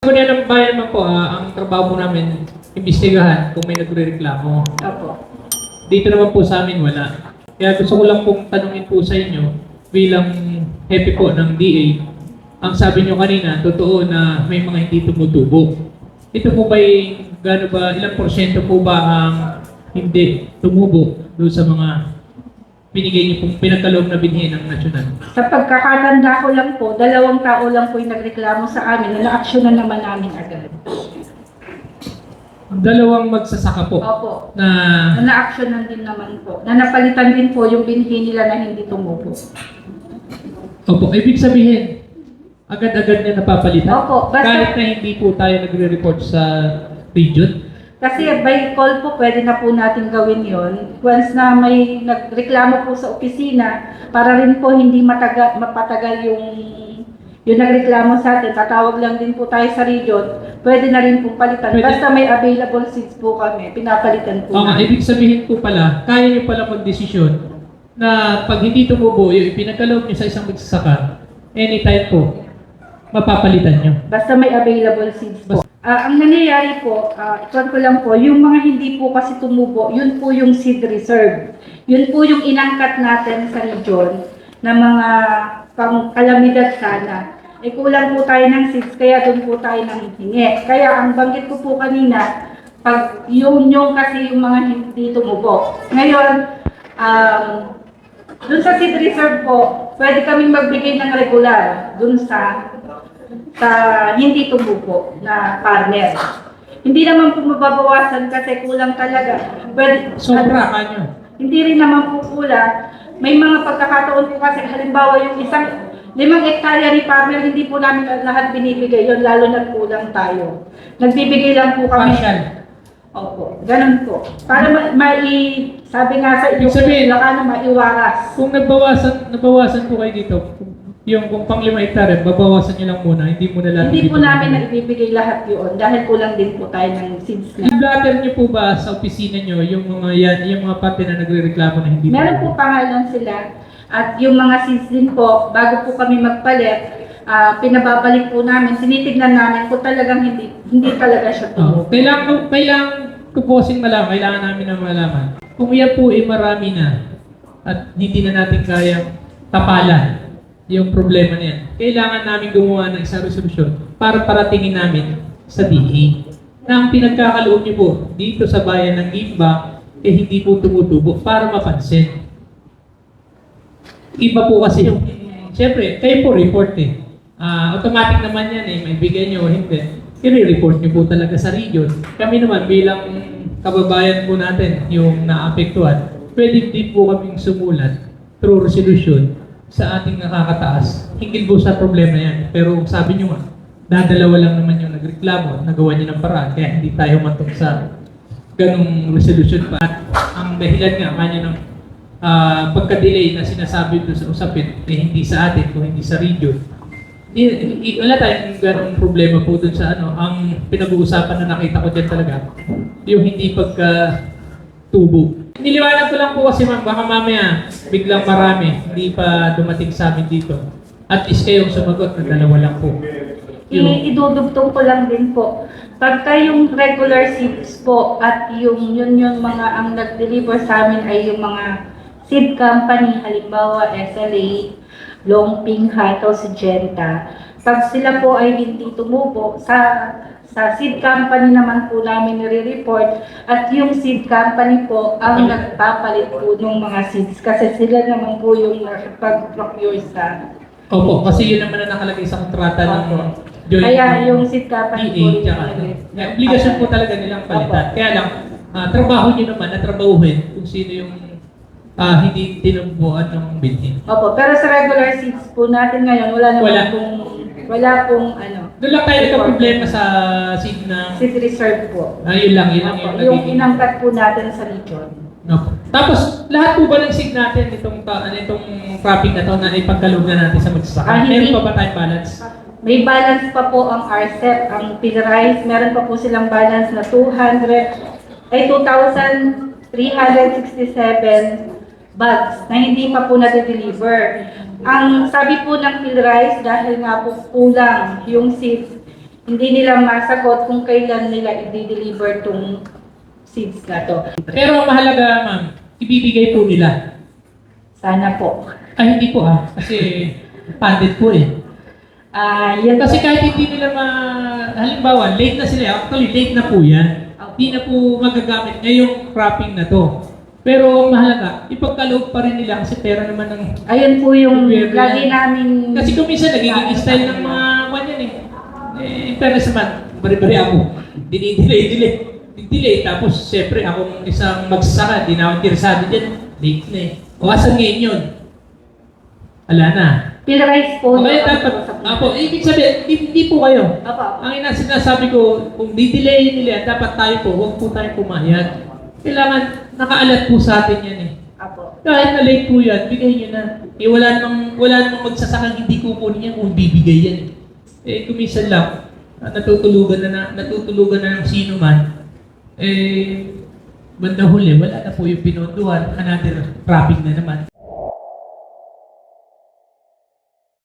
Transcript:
Kung yan ang bayan naman po, ah, ang trabaho po namin, imbestigahan kung may nagre-reklamo. Opo. Dito naman po sa amin wala. Kaya gusto ko lang pong tanungin po sa inyo bilang hepe po ng DA. Ang sabi nyo kanina, totoo na may mga hindi tumutubo. Ito po ba gano ba, ilang porsyento po ba ang hindi tumubo doon sa mga binigay niyo pong pinagkaloob na binhi ng nasyonal? Sa pagkakatanda ko lang po, dalawang tao lang po yung nagreklamo sa amin na na-actionan naman namin agad. Dalawang magsasaka po Opo. na Na na-actionan din naman po. Na napalitan din po yung binhi nila na hindi tumubo. Opo, ibig sabihin, agad-agad niya napapalitan? Opo, basta- Kahit na hindi po tayo nagre-report sa region? Kasi by call po, pwede na po natin gawin yon. Once na may nagreklamo po sa opisina, para rin po hindi matagal, mapatagal yung yung nagreklamo sa atin, tatawag lang din po tayo sa region, pwede na rin po palitan. Pwede. Basta may available seats po kami, pinapalitan po namin. ibig sabihin po pala, kaya niyo pala magdesisyon na pag hindi tumubo, yung ipinagkaloob niyo sa isang magsasaka, anytime po, mapapalitan niyo. Basta may available seats po. Ah, ang nangyayari po, uh, ko lang po, yung mga hindi po kasi tumubo, yun po yung seed reserve. Yun po yung inangkat natin sa region na mga pang kalamidad sana. Eh kulang po tayo ng seeds, kaya doon po tayo nanghihingi. Kaya ang banggit ko po kanina, pag yung yung kasi yung mga hindi tumubo. Ngayon, um, doon sa seed reserve po, pwede kaming magbigay ng regular doon sa sa hindi tumubo na partner. Hindi naman po mababawasan kasi kulang talaga. Pwede, Sobra kanyo. hindi rin naman po kulang. May mga pagkakataon po kasi halimbawa yung isang limang hektarya ni partner, hindi po namin lahat binibigay yon lalo na kulang tayo. Nagbibigay lang po kami. Partial. Opo, ganun po. Para ma- mai, sabi nga sa iyo, Ibig sabihin- baka na maiwaras. Kung nagbawasan, nabawasan po kayo dito, yung kung pang lima hektarya, babawasan niyo lang muna, hindi mo na lahat Hindi po namin na ibibigay lahat yun dahil kulang din po tayo ng seeds na. I-blatter niyo po ba sa opisina niyo yung mga yan, yung mga parte na nagre-reklamo na hindi Meron po pangalan sila at yung mga seeds din po, bago po kami magpalit, ah, pinababalik po namin, tinitignan namin kung talagang hindi hindi talaga siya Oh, tumubo. kailangan, ko- kailangan ko po kasing malaman, kailangan namin na malaman. Kung yan po ay marami na at hindi na natin kayang tapalan yung problema na yan, kailangan namin gumawa ng isang resolusyon para paratingin namin sa DA. Na ang pinagkakaloob niyo po dito sa bayan ng Gimba, eh hindi po tumutubo para mapansin. Iba po kasi yung, siyempre, kayo po report eh. Ah, automatic naman yan eh, may bigay nyo hindi. I-report nyo po talaga sa region. Kami naman bilang kababayan po natin, yung naapektuhan, pwede din po kaming sumulat through resolution sa ating nakakataas. Hinggil po sa problema yan. Pero sabi nyo nga, dadalawa lang naman yung nagreklamo, nagawa nyo ng paraan, kaya hindi tayo matong sa ganong resolution pa. At ang dahilan nga, kanya ng ah, pagka-delay na sinasabi doon sa usapin, eh, hindi sa atin, kung hindi sa region. I, i- wala tayong ganong problema po doon sa ano. Ang pinag-uusapan na nakita ko dyan talaga, yung hindi pagka tubo. Niliwanag ko lang po kasi ma'am, baka mamaya biglang marami, hindi pa dumating sa amin dito. At least kayong sumagot na dalawa lang po. Yung, I- idudugtong ko lang din po. Pagka yung regular seeds po at yung yun yung mga ang nag-deliver sa amin ay yung mga seed company, halimbawa SLA, Longping, Hato, Syngenta. Pag sila po ay hindi tumubo, sa sa seed company naman po namin nire-report at yung seed company po ang nagpapalit po ng mga seeds kasi sila naman po yung nakapag-procure sa opo, kasi yun naman ang nakalagay sa kontrata ng Opo. joint Kaya yung seed company PA, po yung tsaka ano. nire- Kaya obligasyon po talaga nilang palitan. Kaya lang, ah, trabaho nyo naman na trabahuhin kung sino yung ah, hindi tinubuan ng binhin. Opo, pero sa regular seats po natin ngayon, wala naman Wala. pong, wala pong ano, Doon lang tayo nagka-problema sa seed ng... seat reserve po. Ah, yun lang, yun lang Opo, yung inangkat po natin sa region. No. Tapos, lahat po ba ng seed natin, itong, ta- itong cropping na to, na ipagkaloob na natin sa magsasaka? Ah, hindi. Meron pa ba tayong balance? May balance pa po ang RCEP, ang Pilrice, meron pa po silang balance na 200, ay 2,367 bags na hindi pa po na-deliver. Ang sabi po ng Pilrice, dahil nga po kulang yung seeds, hindi nila masagot kung kailan nila i-deliver tong seeds na to. Pero ang mahalaga, ma'am, ibibigay po nila. Sana po. Ay, hindi po ah. Kasi funded po eh. Ah, yan Kasi kahit hindi nila ma... Halimbawa, late na sila. Actually, late na po yan. Hindi na po magagamit ngayong cropping na to. Pero ang mahalaga, ipagkaloob pa rin nila kasi pera naman ng... Ayun po yung Gobyerno lagi yan. namin... Kasi kung minsan nagiging style ng mga kwan yan eh. Eh, in fairness naman, bari-bari ako. Dinidelay, delay. Delay. Tapos, siyempre, akong isang magsasaka, di na ako interesado dyan. Late na eh. O, asan ngayon yun? Wala na. Pinrise po. O kaya yung- dapat, apo, ibig sabihin, hindi, po kayo. Apo, apo. Ang ina sinasabi ko, kung didelayin nila, dapat tayo po, huwag po tayo pumayag. Kailangan, nakaalat po sa atin yan eh. Apo. Kahit na late po yan, bigay nyo na. Eh, wala namang, wala namang magsasakang hindi kukunin yan kung bibigay yan eh. Eh, kumisan lang, natutulugan na, na natutulugan na ng sino man, eh, banda huli, wala na po yung pinonduhan, another traffic na naman.